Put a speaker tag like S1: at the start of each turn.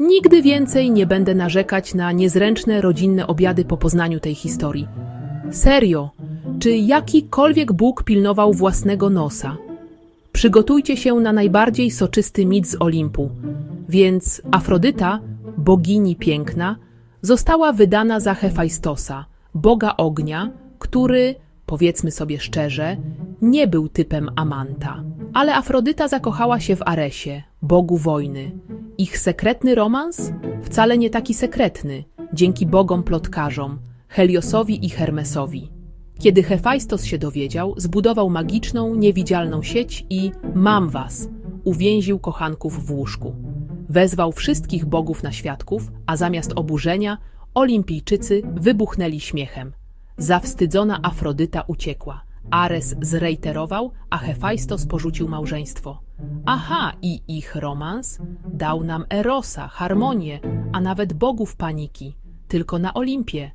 S1: Nigdy więcej nie będę narzekać na niezręczne rodzinne obiady po poznaniu tej historii. Serio, czy jakikolwiek Bóg pilnował własnego nosa? Przygotujcie się na najbardziej soczysty mit z Olimpu. Więc Afrodyta, bogini piękna, została wydana za Hefajstosa, boga ognia, który, powiedzmy sobie szczerze, nie był typem Amanta. Ale Afrodyta zakochała się w Aresie, bogu wojny. Ich sekretny romans? Wcale nie taki sekretny, dzięki bogom plotkarzom, Heliosowi i Hermesowi. Kiedy Hefajstos się dowiedział, zbudował magiczną, niewidzialną sieć i mam was, uwięził kochanków w łóżku. Wezwał wszystkich bogów na świadków, a zamiast oburzenia olimpijczycy wybuchnęli śmiechem. Zawstydzona Afrodyta uciekła. Ares zrejterował, a Hefajstos porzucił małżeństwo. Aha, i ich romans dał nam Erosa, harmonię, a nawet bogów paniki, tylko na Olimpie.